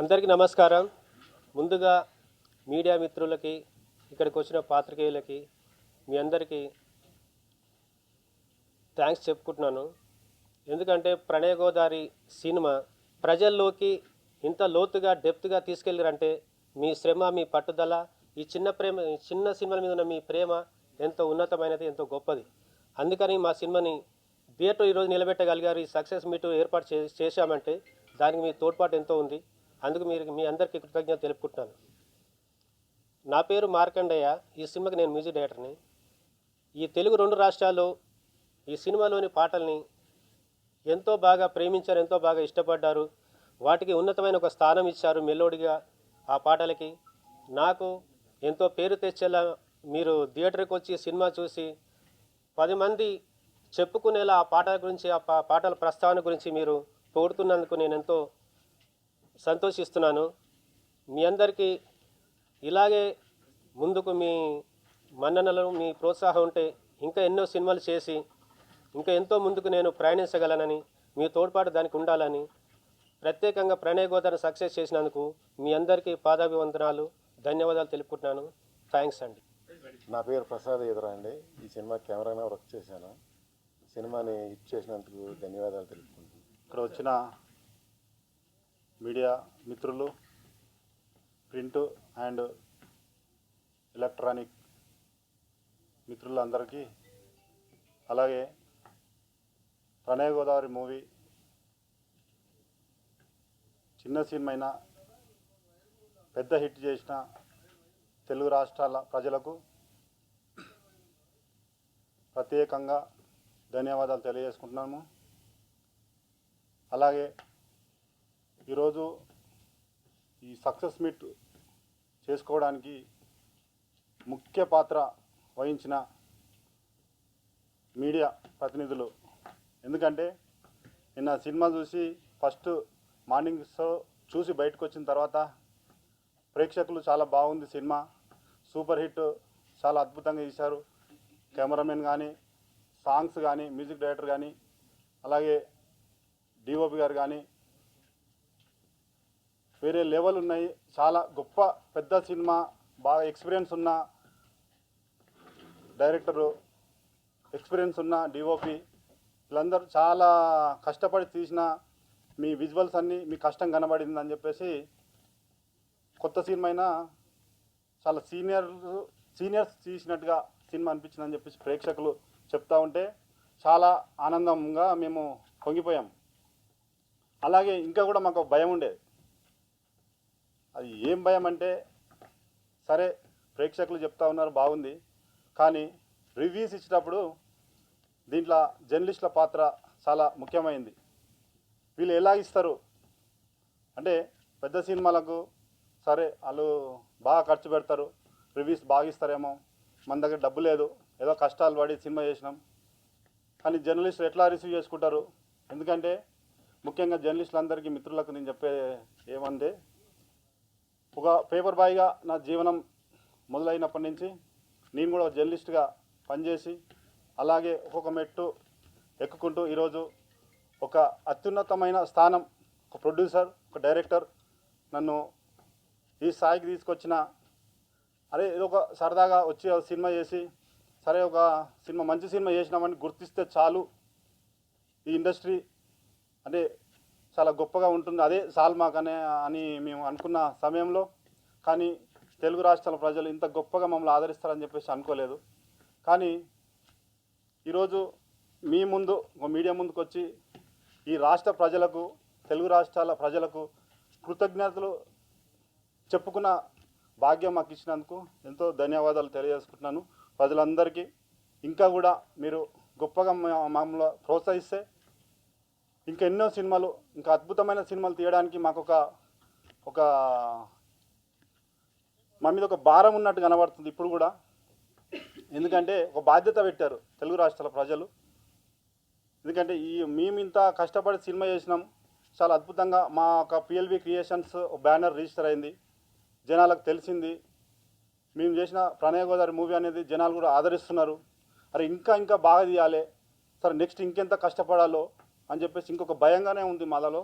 అందరికీ నమస్కారం. ముందుగా మీడియా మిత్రులకి ఇక్కడికి వచ్చిన పాత్రికేయులకి మీ అందరికీ థ్యాంక్స్ చెప్పుకుంటున్నాను. ఎందుకంటే ప్రణయ గోదావరి సినిమా ప్రజల్లోకి ఇంత లోతుగా డెప్త్గా తీసుకెళ్ళారంటే మీ శ్రమ మీ పట్టుదల ఈ చిన్న ప్రేమ ఈ చిన్న సినిమాల మీద ఉన్న మీ ప్రేమ ఎంతో ఉన్నతమైనది ఎంతో గొప్పది. అందుకని మా సినిమాని థియేటర్ ఈరోజు నిలబెట్టగలిగారు. ఈ సక్సెస్ మీట్ ఏర్పాటు చే చేశామంటే దానికి మీ తోడ్పాటు ఎంతో ఉంది. అందుకు మీరు మీ అందరికీ కృతజ్ఞత తెలుపుకుంటున్నాను. నా పేరు మార్కండయ్య. ఈ సినిమాకి నేను మ్యూజిక్ డైరెక్టర్ని. ఈ తెలుగు రెండు రాష్ట్రాల్లో ఈ సినిమాలోని పాటల్ని ఎంతో బాగా ప్రేమించారు ఎంతో బాగా ఇష్టపడ్డారు. వాటికి ఉన్నతమైన ఒక స్థానం ఇచ్చారు మెలోడిగా ఆ పాటలకి. నాకు ఎంతో పేరు తెచ్చేలా మీరు థియేటర్కి వచ్చి సినిమా చూసి పది మంది చెప్పుకునేలా ఆ పాటల గురించి ఆ పాటల ప్రస్తావన గురించి మీరు పొగుడుతున్నందుకు నేను ఎంతో సంతోషిస్తున్నాను. మీ అందరికీ ఇలాగే ముందుకు మీ మన్ననలు మీ ప్రోత్సాహం ఉంటే ఇంకా ఎన్నో సినిమాలు చేసి ఇంకా ఎంతో ముందుకు నేను ప్రయాణించగలనని మీ తోడ్పాటు దానికి ఉండాలని ప్రత్యేకంగా ప్రణయ్ గోదావరి సక్సెస్ చేసినందుకు మీ అందరికీ పాదాభివందనాలు ధన్యవాదాలు తెలుపుకుంటున్నాను. థ్యాంక్స్ అండి. నా పేరు ప్రసాద్ ఎదురా అండి. ఈ సినిమా కెమెరాగా వర్క్ చేశాను. సినిమాని హిట్ చేసినందుకు ధన్యవాదాలు తెలుపుకుంటున్నాను. ఇక్కడ వచ్చిన మీడియా మిత్రులు ప్రింట్ అండ్ ఎలక్ట్రానిక్ మిత్రులందరికీ అలాగే ప్రణయ గోదావరి మూవీ చిన్న సినిమా అయినా పెద్ద హిట్ చేసిన తెలుగు రాష్ట్రాల ప్రజలకు ప్రత్యేకంగా ధన్యవాదాలు తెలియజేసుకుంటున్నాము. అలాగే ఈరోజు ఈ సక్సెస్ మీట్ చేసుకోవడానికి ముఖ్య పాత్ర వహించిన మీడియా ప్రతినిధులు. ఎందుకంటే నిన్న సినిమా చూసి ఫస్ట్ మార్నింగ్ షో చూసి బయటకు వచ్చిన తర్వాత ప్రేక్షకులు చాలా బాగుంది సినిమా. సూపర్ హిట్ చాలా అద్భుతంగా తీశారు కెమెరామెన్ కానీ సాంగ్స్ కానీ మ్యూజిక్ డైరెక్టర్ కానీ అలాగే డిఓపి గారు కానీ వేరే లెవెల్ ఉన్నాయి. చాలా గొప్ప పెద్ద సినిమా బాగా ఎక్స్పీరియన్స్ ఉన్న డైరెక్టరు ఎక్స్పీరియన్స్ ఉన్న డిఓపి వీళ్ళందరూ చాలా కష్టపడి తీసిన మీ విజువల్స్ అన్నీ మీ కష్టం కనబడింది అని చెప్పేసి కొత్త సినిమా అయినా చాలా సీనియర్ సీనియర్స్ తీసినట్టుగా సినిమా అనిపించిందని చెప్పేసి ప్రేక్షకులు చెప్తా ఉంటే చాలా ఆనందంగా మేము పొంగిపోయాం. అలాగే ఇంకా కూడా మాకు భయం ఉండేది. అది ఏం భయం అంటే సరే ప్రేక్షకులు చెప్తా ఉన్నారు బాగుంది. కానీ రివ్యూస్ ఇచ్చేటప్పుడు దీంట్లో జర్నలిస్టుల పాత్ర చాలా ముఖ్యమైంది. వీళ్ళు ఎలా ఇస్తారు? అంటే పెద్ద సినిమాలకు సరే వాళ్ళు బాగా ఖర్చు పెడతారు రివ్యూస్ బాగా ఇస్తారేమో మన దగ్గర డబ్బు లేదు ఏదో కష్టాలు పడి సినిమా చేసినాం. కానీ జర్నలిస్టులు ఎట్లా రిసీవ్ చేసుకుంటారు? ఎందుకంటే ముఖ్యంగా జర్నలిస్టులందరికీ మిత్రులకు నేను చెప్పే ఏమంటే ఒక పేపర్ బాయ్గా నా జీవనం మొదలైనప్పటి నుంచి నేను కూడా ఒక జర్నలిస్ట్గా పనిచేసి అలాగే ఒక్కొక్క మెట్టు ఎక్కుకుంటూ ఈరోజు ఒక అత్యున్నతమైన స్థానం ఒక ప్రొడ్యూసర్ ఒక డైరెక్టర్ నన్ను ఈ స్థాయికి తీసుకొచ్చిన. అరే ఏదో ఒక సరదాగా వచ్చి సినిమా చేసి సరే ఒక సినిమా మంచి సినిమా చేసినామని గుర్తిస్తే చాలు ఈ ఇండస్ట్రీ. అంటే చాలా గొప్పగా ఉంటుంది. అదే సాల్మాక్ అనే అని మేము అనుకున్న సమయంలో కానీ తెలుగు రాష్ట్రాల ప్రజలు ఇంత గొప్పగా మమ్మల్ని ఆదరిస్తారని చెప్పేసి అనుకోలేదు. కానీ ఈరోజు మీ ముందు ఒక మీడియా ముందుకు వచ్చి ఈ రాష్ట్ర ప్రజలకు తెలుగు రాష్ట్రాల ప్రజలకు కృతజ్ఞతలు చెప్పుకున్న భాగ్యం మాకు ఇచ్చినందుకు ఎంతో ధన్యవాదాలు తెలియజేసుకుంటున్నాను. ప్రజలందరికీ ఇంకా కూడా మీరు గొప్పగా మా- మమ్మల్ని ప్రోత్సహిస్తే ఇంకా ఎన్నో సినిమాలు ఇంకా అద్భుతమైన సినిమాలు తీయడానికి మాకు ఒక ఒక మా మీద ఒక భారం ఉన్నట్టు కనబడుతుంది ఇప్పుడు కూడా. ఎందుకంటే ఒక బాధ్యత పెట్టారు తెలుగు రాష్ట్రాల ప్రజలు. ఎందుకంటే ఈ మేము ఇంత కష్టపడి సినిమా చేసినాం. చాలా అద్భుతంగా మా ఒక పిఎల్వి క్రియేషన్స్ బ్యానర్ రిజిస్టర్ అయింది. జనాలకు తెలిసింది. మేము చేసిన ప్రణయ గోదావరి మూవీ అనేది జనాలు కూడా ఆదరిస్తున్నారు. అరే ఇంకా ఇంకా బాగా తీయాలి. సరే నెక్స్ట్ ఇంకెంత కష్టపడాలో అని చెప్పేసి ఇంకొక భయంగానే ఉంది మదలో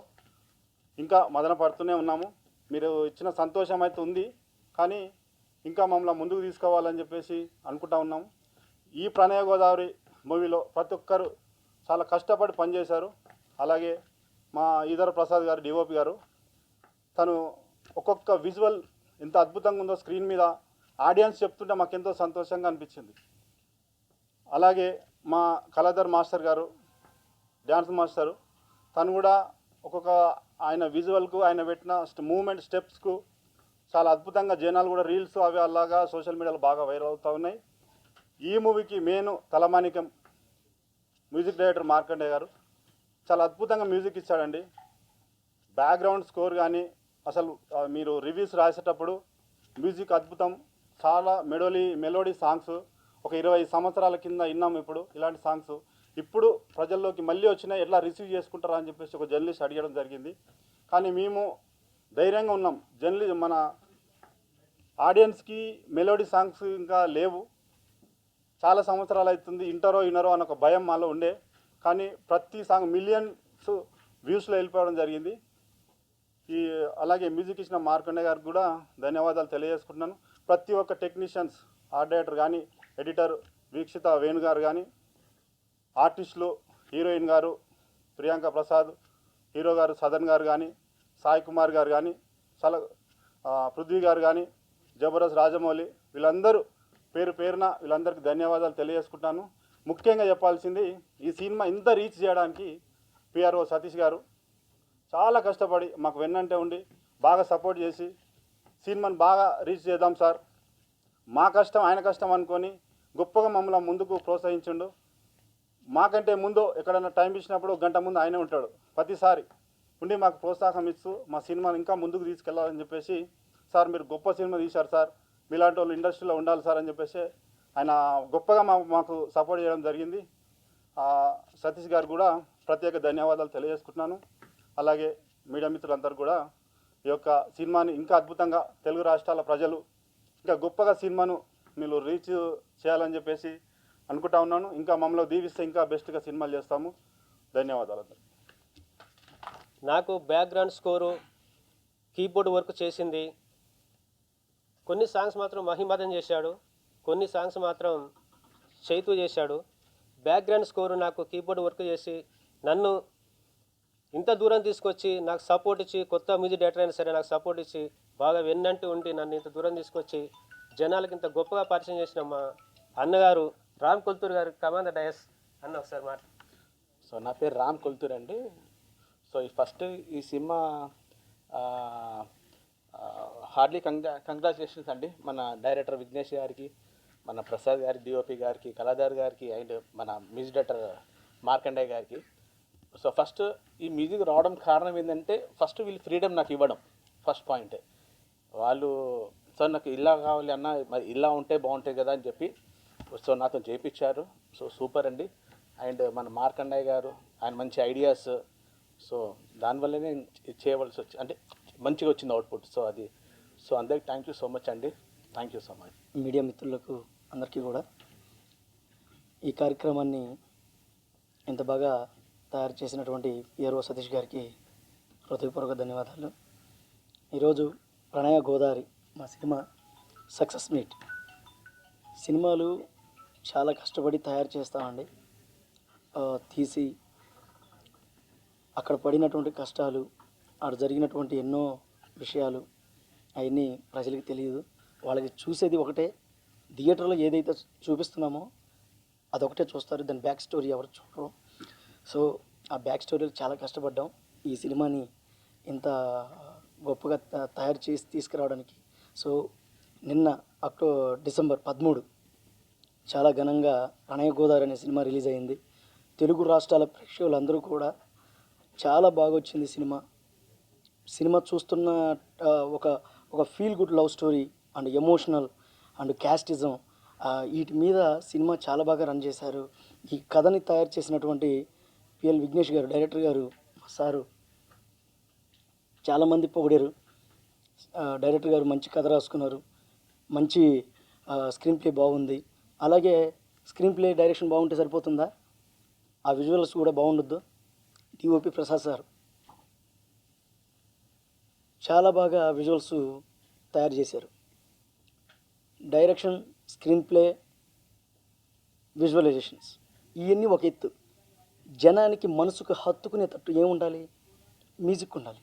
ఇంకా మదన పడుతూనే ఉన్నాము. మీరు ఇచ్చిన సంతోషం అయితే ఉంది. కానీ ఇంకా మమ్మల్ని ముందుకు తీసుకోవాలని చెప్పేసి అనుకుంటా ఉన్నాము. ఈ ప్రణయ గోదావరి మూవీలో ప్రతి ఒక్కరు చాలా కష్టపడి పనిచేశారు. అలాగే మా ఈధర ప్రసాద్ గారు డిఓపి గారు తను ఒక్కొక్క విజువల్ ఎంత అద్భుతంగా ఉందో స్క్రీన్ మీద ఆడియన్స్ చెప్తుంటే మాకెంతో సంతోషంగా అనిపించింది. అలాగే మా Kaladhar master garu dance master. తను కూడా ఒక్కొక్క ఆయన విజువల్కు ఆయన పెట్టిన మూమెంట్ స్టెప్స్కు చాలా అద్భుతంగా జనాలు కూడా రీల్స్ అవి అలాగా సోషల్ మీడియాలో బాగా వైరల్ అవుతూ ఉన్నాయి. ఈ మూవీకి మెయిన్ తలమానికం మ్యూజిక్ డైరెక్టర్ మార్కండే గారు. చాలా అద్భుతంగా మ్యూజిక్ ఇచ్చాడండి. బ్యాక్గ్రౌండ్ స్కోర్ కానీ అసలు మీరు రివ్యూస్ రాసేటప్పుడు మ్యూజిక్ అద్భుతం. చాలా మెడోలీ మెలోడీ సాంగ్స్. ఒక ఇరవై సంవత్సరాల కింద విన్నాం ఇప్పుడు ఇలాంటి సాంగ్స్. ఇప్పుడు ప్రజల్లోకి మళ్ళీ వచ్చినా ఎట్లా రిసీవ్ చేసుకుంటారా అని చెప్పేసి ఒక జర్నలిస్ట్ అడిగడం జరిగింది. కానీ మేము ధైర్యంగా ఉన్నాం. జర్నలి మన ఆడియన్స్కి మెలోడీ సాంగ్స్ ఇంకా లేవు. చాలా సంవత్సరాలు అవుతుంది. ఇంటరో ఇన్నరో అని ఒక భయం మాలో ఉండే. కానీ ప్రతి సాంగ్ మిలియన్స్ వ్యూస్లో వెళ్ళిపోవడం జరిగింది. ఈ అలాగే మ్యూజిక్ ఇచ్చిన మార్కండే గారికి కూడా ధన్యవాదాలు తెలియజేసుకుంటున్నాను. ప్రతి ఒక్క టెక్నీషియన్స్ ఆర్డేటర్ డైరెక్టర్ కానీ ఎడిటర్ వీక్షిత వేణు గారు కానీ ఆర్టిస్టులు హీరోయిన్ గారు ప్రియాంక ప్రసాద్ హీరో గారు సదన్ గారు కానీ సాయి కుమార్ గారు కానీ సల పృథ్వీ గారు కానీ జబర్దస్త్ రాజమౌళి వీళ్ళందరూ పేరు పేరున వీళ్ళందరికీ ధన్యవాదాలు తెలియజేసుకుంటాను. ముఖ్యంగా చెప్పాల్సింది ఈ సినిమా ఇంత రీచ్ చేయడానికి పిఆర్ఓ సతీష్ గారు చాలా కష్టపడి మాకు వెన్నంటే ఉండి బాగా సపోర్ట్ చేసి సినిమాని బాగా రీచ్ చేద్దాం సార్. మా కష్టం ఆయన కష్టం అనుకొని గొప్పగా మమ్మల్ని ముందుకు ప్రోత్సహించండు. మాకంటే ముందు ఎక్కడైనా టైం ఇచ్చినప్పుడు ఒక గంట ముందు ఆయనే ఉంటాడు. ప్రతిసారి ఉండి మాకు ప్రోత్సాహం ఇస్తూ మా సినిమాని ఇంకా ముందుకు తీసుకెళ్ళాలని చెప్పేసి సార్ మీరు గొప్ప సినిమా తీశారు సార్. మీలాంటి వాళ్ళు ఇండస్ట్రీలో ఉండాలి సార్ అని చెప్పేసి ఆయన గొప్పగా మా మాకు సపోర్ట్ చేయడం జరిగింది. సతీష్ గారు కూడా ప్రత్యేక ధన్యవాదాలు తెలియజేసుకుంటున్నాను. అలాగే మీడియా మిత్రులందరూ కూడా ఈ యొక్క సినిమాని ఇంకా అద్భుతంగా తెలుగు రాష్ట్రాల ప్రజలు ఇంకా గొప్పగా సినిమాను మీరు రీచ్ చేయాలని చెప్పేసి అనుకుంటా ఉన్నాను. ఇంకా మమ్మల్ని దీవిస్తే ఇంకా బెస్ట్గా సినిమాలు చేస్తాము. ధన్యవాదాలు నాకు బ్యాక్గ్రౌండ్ స్కోరు కీబోర్డ్ వర్క్ చేసింది. కొన్ని సాంగ్స్ మాత్రం మహిమదన్ చేశాడు. కొన్ని సాంగ్స్ మాత్రం చైతు చేశాడు. బ్యాక్గ్రౌండ్ స్కోరు నాకు కీబోర్డ్ వర్క్ చేసి నన్ను ఇంత దూరం తీసుకొచ్చి నాకు సపోర్ట్ ఇచ్చి కొత్త మ్యూజిక్ డైరెక్టర్ అయినా సరే నాకు సపోర్ట్ ఇచ్చి బాగా వెన్నంటూ ఉండి నన్ను ఇంత దూరం తీసుకొచ్చి జనాలకి ఇంత గొప్పగా పరిచయం చేసిన మా అన్నగారు రామ్ కొల్తూర్ గారు కమాండ్ డయస్ అన్న ఒకసారి మాట సో నా పేరు రామ్ కొల్తూర్ అండి. సో ఈ ఫస్ట్ ఈ సినిమా హార్డ్లీ కంగ్రా కంగ్రాచులేషన్స్ అండి. మన డైరెక్టర్ విఘ్నేష్ గారికి మన ప్రసాద్ గారి డిఓపి గారికి కళాధార్ గారికి అండ్ మన మ్యూజిక్ డైరెక్టర్ మార్కండే గారికి. సో ఫస్ట్ ఈ మ్యూజిక్ రావడం కారణం ఏంటంటే ఫస్ట్ వీళ్ళు ఫ్రీడమ్ నాకు ఇవ్వడం ఫస్ట్ పాయింట్ వాళ్ళు సార్ నాకు ఇలా కావాలి అన్న మరి ఇలా ఉంటే బాగుంటుంది కదా అని చెప్పి సో నాతో చేయించారు సో సూపర్ అండి. అండ్ మన మార్కండయ్య గారు ఆయన మంచి ఐడియాస్. సో దానివల్లనే ఇది చేయవలసి వచ్చి అంటే మంచిగా వచ్చింది అవుట్పుట్. సో అది సో అందరికి థ్యాంక్ యూ సో మచ్ అండి. Thank you so much media మిత్రులకు అందరికీ కూడా ఈ కార్యక్రమాన్ని ఇంత బాగా తయారు చేసినటువంటి పిఆర్ఓ సతీష్ గారికి హృదయపూర్వక ధన్యవాదాలు. ఈరోజు ప్రణయ గోదావరి మా సినిమా సక్సెస్ మీట్. సినిమాలు చాలా కష్టపడి తయారు చేస్తామండి. తీసి అక్కడ పడినటువంటి కష్టాలు అక్కడ జరిగినటువంటి ఎన్నో విషయాలు అవన్నీ ప్రజలకు తెలియదు. వాళ్ళకి చూసేది ఒకటే థియేటర్లో ఏదైతే చూపిస్తున్నామో అదొకటే చూస్తారు. దాని బ్యాక్ స్టోరీ ఎవరు చూడరు. సో ఆ బ్యాక్ స్టోరీలు చాలా కష్టపడ్డాం. ఈ సినిమాని ఇంత గొప్పగా త- తయారు చేసి తీసుకురావడానికి. సో నిన్న అక్టో డిసెంబర్ పదమూడు చాలా ఘనంగా ప్రణయ గోదావరి అనే సినిమా రిలీజ్ అయింది. తెలుగు రాష్ట్రాల ప్రేక్షకులందరూ కూడా చాలా బాగా వచ్చింది సినిమా. సినిమా చూస్తున్న ఒక ఒక feel good love story and emotional and casteism వీటి మీద సినిమా చాలా బాగా రన్ చేశారు. ఈ కథని తయారు చేసినటువంటి పిఎల్ విఘ్నేష్ గారు డైరెక్టర్ గారు మా సారు చాలామంది పొగిడారు. డైరెక్టర్ గారు మంచి కథ రాసుకున్నారు. మంచి స్క్రీన్ ప్లే బాగుంది. అలాగే స్క్రీన్ ప్లే డైరెక్షన్ బాగుంటే సరిపోతుందా? ఆ విజువల్స్ కూడా బాగుండొద్దు. DOP Prasad sir. చాలా బాగా విజువల్స్ తయారు చేశారు. డైరెక్షన్ స్క్రీన్ ప్లే విజువలైజేషన్స్ ఇవన్నీ ఒక ఎత్తు. జనానికి మనసుకు హత్తుకునేటట్టు ఏముండాలి? మ్యూజిక్ ఉండాలి.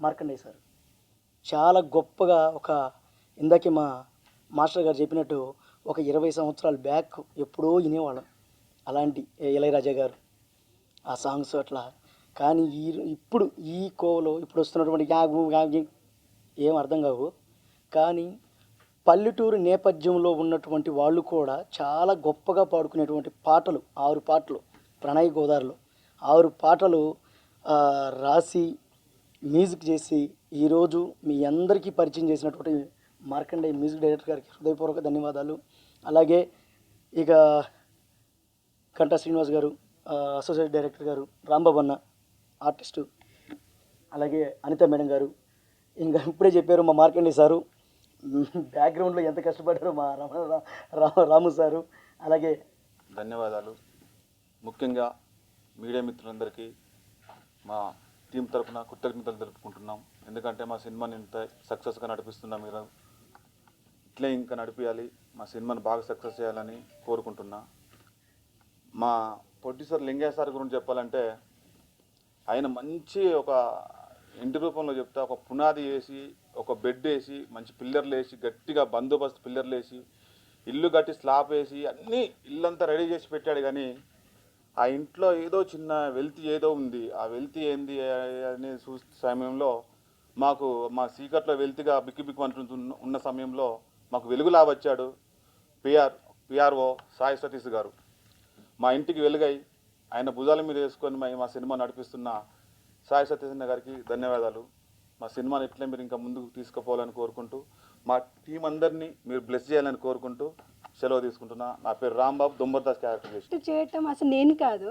మార్కండే సార్. చాలా గొప్పగా ఒక ఇందాకే మా మాస్టర్ గారు చెప్పినట్టు ఒక ఇరవై సంవత్సరాల బ్యాక్ ఎప్పుడో వినేవాళ్ళం. అలాంటి ఇళయరాజా గారు ఆ సాంగ్స్ అట్లా. కానీ ఈ ఇప్పుడు ఈ కోవలో ఇప్పుడు వస్తున్నటువంటి యాగు యాగి ఏం అర్థం కావు. కానీ పల్లెటూరు నేపథ్యంలో ఉన్నటువంటి వాళ్ళు కూడా చాలా గొప్పగా పాడుకునేటువంటి పాటలు ఆరు పాటలు ప్రణయ్ గోదావరిలో ఆరు పాటలు రాసి మ్యూజిక్ చేసి ఈరోజు మీ అందరికీ పరిచయం చేసినటువంటి మార్కండే మ్యూజిక్ డైరెక్టర్ గారికి హృదయపూర్వక ధన్యవాదాలు. అలాగే ఇక కంటా శ్రీనివాస్ గారు అసోసియేట్ డైరెక్టర్ గారు రాంబాబు అన్న ఆర్టిస్టు అలాగే అనిత మేడం గారు. ఇంకా ఇప్పుడే చెప్పారు మా మార్కండి సారు. బ్యాక్గ్రౌండ్లో ఎంత కష్టపడ్డారు మా రామ రాము సారు. అలాగే ధన్యవాదాలు. ముఖ్యంగా మీడియా మిత్రులందరికీ మా టీం తరఫున కృతజ్ఞతలు తెలుపుకుంటున్నాం. ఎందుకంటే మా సినిమాని ఇంత సక్సెస్గా నడిపిస్తున్నాం మీరు ఇట్లే ఇంకా నడిపించాలి మా సినిమాని బాగా సక్సెస్ చేయాలని కోరుకుంటున్నా. మా ప్రొడ్యూసర్ లింగయ్య సార్ గురించి చెప్పాలంటే ఆయన మంచి ఒక ఇంటి రూపంలో చెప్తా ఒక పునాది వేసి ఒక బెడ్ వేసి మంచి పిల్లర్లు వేసి గట్టిగా బందోబస్తు పిల్లర్లు వేసి ఇల్లు కట్టి స్లాబ్ వేసి అన్నీ ఇల్లంతా రెడీ చేసి పెట్టాడు కానీ ఆ ఇంట్లో ఏదో చిన్న వెల్తి ఏదో ఉంది. ఆ వెల్తి ఏంది అనే చూ సమయంలో మాకు మా సీకట్లో వెల్తిగా బిక్కి బిక్కు అంటున్న ఉన్న సమయంలో మాకు వెలుగులా వచ్చాడు పిఆర్ పిఆర్ఓ సాయి సతీష్ గారు. మా ఇంటికి వెలుగై ఆయన భుజాల మీద వేసుకొని మా మా సినిమా నడిపిస్తున్న సాయి సత్యసేన గారికి ధన్యవాదాలు. మా సినిమాని ఇట్లా మీరు ఇంకా ముందుకు తీసుకుపోవాలని కోరుకుంటూ మా టీం అందరినీ మీరు బ్లెస్ చేయాలని కోరుకుంటూ సెలవు తీసుకుంటున్నా. నా పేరు రాంబాబు దుమ్మర్దాస్ క్యారెక్టర్ చేయటం అసలు నేను కాదు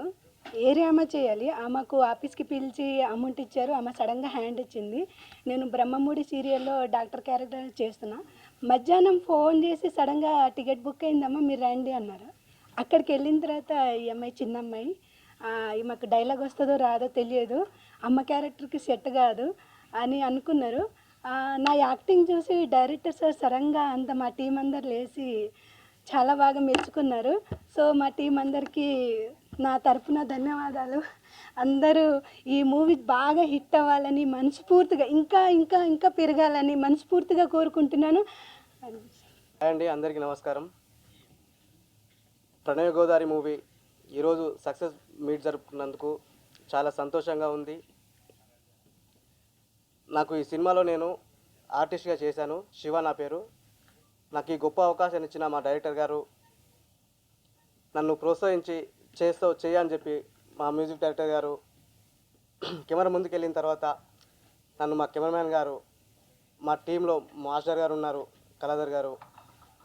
ఏరే అమ్మ చేయాలి. ఆమెకు ఆఫీస్కి పిలిచి అమౌంట్ ఇచ్చారు ఆమె సడన్గా హ్యాండ్ ఇచ్చింది. నేను బ్రహ్మముడి సీరియల్లో డాక్టర్ క్యారెక్టర్ చేస్తున్నా. మధ్యాహ్నం ఫోన్ చేసి సడన్గా టికెట్ బుక్ అయిందమ్మా మీరు రండి అన్నారు. అక్కడికి వెళ్ళిన తర్వాత ఈ అమ్మాయి చిన్న అమ్మాయి మాకు డైలాగ్ వస్తుందో రాదో తెలియదు అమ్మ క్యారెక్టర్కి సెట్ కాదు అని అనుకున్నారు. నా యాక్టింగ్ చూసి డైరెక్టర్ సార్ సడన్గా అంత మా టీం అందరు లేచి చాలా బాగా మెచ్చుకున్నారు. సో మా టీం అందరికీ నా తరపున ధన్యవాదాలు. అందరూ ఈ మూవీ బాగా హిట్ అవ్వాలని మనస్ఫూర్తిగా ఇంకా ఇంకా ఇంకా పెరగాలని మనస్ఫూర్తిగా కోరుకుంటున్నాను. హాయ్ అండి అందరికీ నమస్కారం. ప్రణయ గోదావరి మూవీ ఈరోజు సక్సెస్ మీట్ జరుపుకున్నందుకు చాలా సంతోషంగా ఉంది. నాకు ఈ సినిమాలో నేను ఆర్టిస్ట్గా చేశాను. శివ నా పేరు. నాకు ఈ గొప్ప అవకాశాన్ని ఇచ్చిన మా డైరెక్టర్ గారు నన్ను ప్రోత్సహించి చేస్తూ చేయని చెప్పి మా మ్యూజిక్ డైరెక్టర్ గారు కెమెరా ముందుకు వెళ్ళిన తర్వాత నన్ను మా కెమెరామ్యాన్ గారు మా టీంలో మాస్టర్ గారు ఉన్నారు. కళాధర్ గారు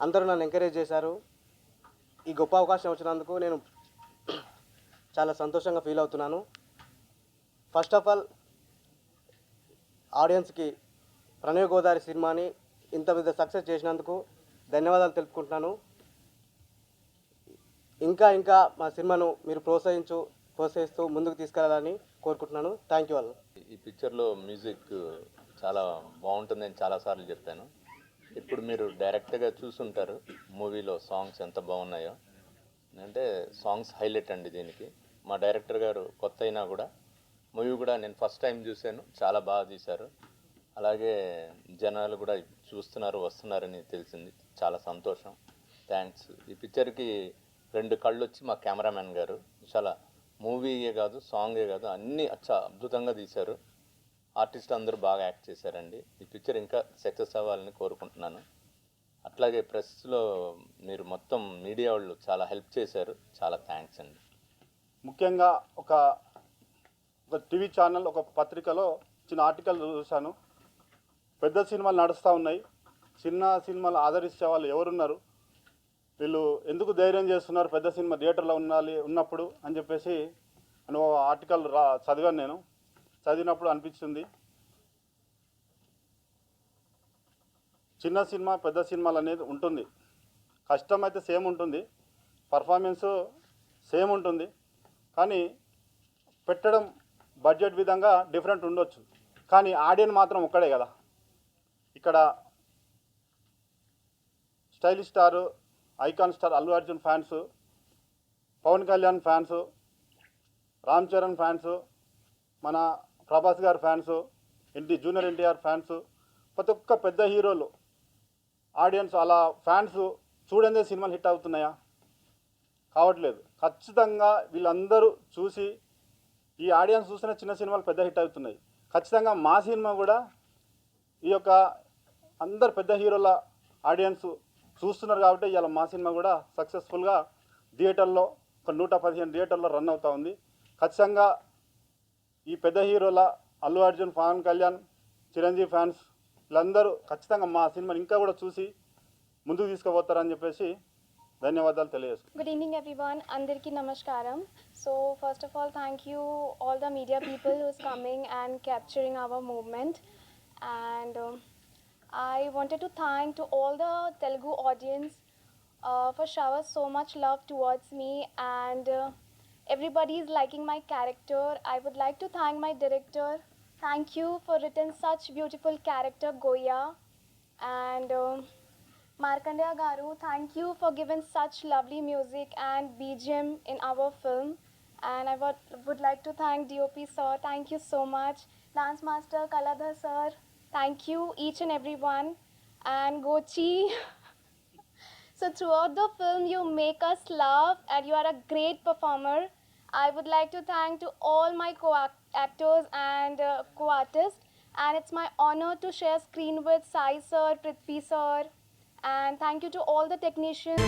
అందరూ నన్ను ఎంకరేజ్ చేశారు. ఈ గొప్ప అవకాశం వచ్చినందుకు నేను చాలా సంతోషంగా ఫీల్ అవుతున్నాను. ఫస్ట్ ఆఫ్ ఆల్ ఆడియన్స్కి ప్రణయ గోదావరి సినిమాని ఇంత పెద్ద సక్సెస్ చేసినందుకు ధన్యవాదాలు తెలుపుకుంటున్నాను. ఇంకా ఇంకా మా సినిమాను మీరు ప్రోత్సహించు ప్రోత్సహిస్తూ ముందుకు తీసుకెళ్ళాలని కోరుకుంటున్నాను. థ్యాంక్ యూ ఆల్ ఈ పిక్చర్లో మ్యూజిక్ చాలా బాగుంటుందని చాలాసార్లు చెప్పాను. ఇప్పుడు మీరు డైరెక్ట్గా చూసుంటారు మూవీలో సాంగ్స్ ఎంత బాగున్నాయో. అంటే సాంగ్స్ హైలైట్ అండి దీనికి. మా డైరెక్టర్ గారు కొత్త అయినా కూడా మూవీ కూడా నేను ఫస్ట్ టైం చూశాను చాలా బాగా తీశారు. అలాగే జనాలు కూడా చూస్తున్నారు వస్తున్నారని తెలిసింది. చాలా సంతోషం. థ్యాంక్స్. ఈ పిక్చర్కి రెండు కళ్ళు వచ్చి మా కెమెరామెన్ గారు. చాలా మూవీయే కాదు సాంగే కాదు అన్నీ అచ్చా అద్భుతంగా తీశారు. ఆర్టిస్ట్ అందరూ బాగా యాక్ట్ చేశారండి. ఈ పిక్చర్ ఇంకా సక్సెస్ అవ్వాలని కోరుకుంటున్నాను. అట్లాగే ప్రెస్లో మీరు మొత్తం మీడియా వాళ్ళు చాలా హెల్ప్ చేశారు. చాలా థ్యాంక్స్ అండి. ముఖ్యంగా ఒక ఒక టీవీ ఛానల్ ఒక పత్రికలో చిన్న ఆర్టికల్ చూశాను. పెద్ద సినిమాలు నడుస్తూ ఉన్నాయి. చిన్న సినిమాలు ఆదరించే వాళ్ళు ఎవరున్నారు? వీళ్ళు ఎందుకు ధైర్యం చేస్తున్నారు? పెద్ద సినిమా థియేటర్లో ఉండాలి ఉన్నప్పుడు అని చెప్పేసి అని ఆర్టికల్ రా చదివాను నేను. చదివినప్పుడు అనిపించింది. చిన్న సినిమా పెద్ద సినిమాలు అనేది ఉంటుంది. కష్టం అయితే సేమ్ ఉంటుంది. పర్ఫార్మెన్స్ సేమ్ ఉంటుంది. కానీ పెట్టడం బడ్జెట్ విధంగా డిఫరెంట్ ఉండొచ్చు. కానీ ఆడియన్ మాత్రం ఒక్కడే కదా. ఇక్కడ stylish star icon star Allu Arjun fans Pawan Kalyan fans Ram Charan fans మన Prabhas garu fans NT junior NTR fans ప్రతి ఒక్క పెద్ద హీరోలు ఆడియన్స్ అలా ఫ్యాన్స్ చూడందే సినిమాలు హిట్ అవుతున్నాయా? కావట్లేదు. ఖచ్చితంగా వీళ్ళందరూ చూసి ఈ ఆడియన్స్ చూసిన చిన్న సినిమాలు పెద్ద హిట్ అవుతున్నాయి. ఖచ్చితంగా మా సినిమా కూడా ఈ యొక్క అందరు పెద్ద హీరోల ఆడియన్స్ చూస్తున్నారు కాబట్టి ఇవాళ మా సినిమా కూడా సక్సెస్ఫుల్గా థియేటర్లో ఒక నూట పదిహేను థియేటర్లో రన్ అవుతూ ఉంది. ఖచ్చితంగా ఈ పెద్ద హీరోల అల్లు అర్జున్ పవన్ కళ్యాణ్ చిరంజీవి ఫ్యాన్స్ వీళ్ళందరూ ఖచ్చితంగా మా సినిమాని ఇంకా కూడా చూసి ముందుకు తీసుకుపోతారని చెప్పేసి ధన్యవాదాలు తెలియజేస్తాను గుడ్ ఈవినింగ్ ఎవ్రీవన్ అందరికీ నమస్కారం. So first of all thank you all the media people who's coming and capturing our moment and I wanted to thank to all the Telugu audience for shower so much love towards me and everybody is liking my character. I would like to thank my director. Thank you for written such beautiful character Goya and. Um, Markandeya Garu, thank you for giving such lovely music and BGM in our film. And I would, would like to thank DOP sir, thank you so much. Dance master Kaladhar sir, thank you each and everyone. And Gochi. so throughout the film you make us laugh and you are a great performer. I would like to thank to all my co-actors and uh, co-artists. And it's my honor to share screen with Sai sir, Prithvi sir, and thank you to all the technicians.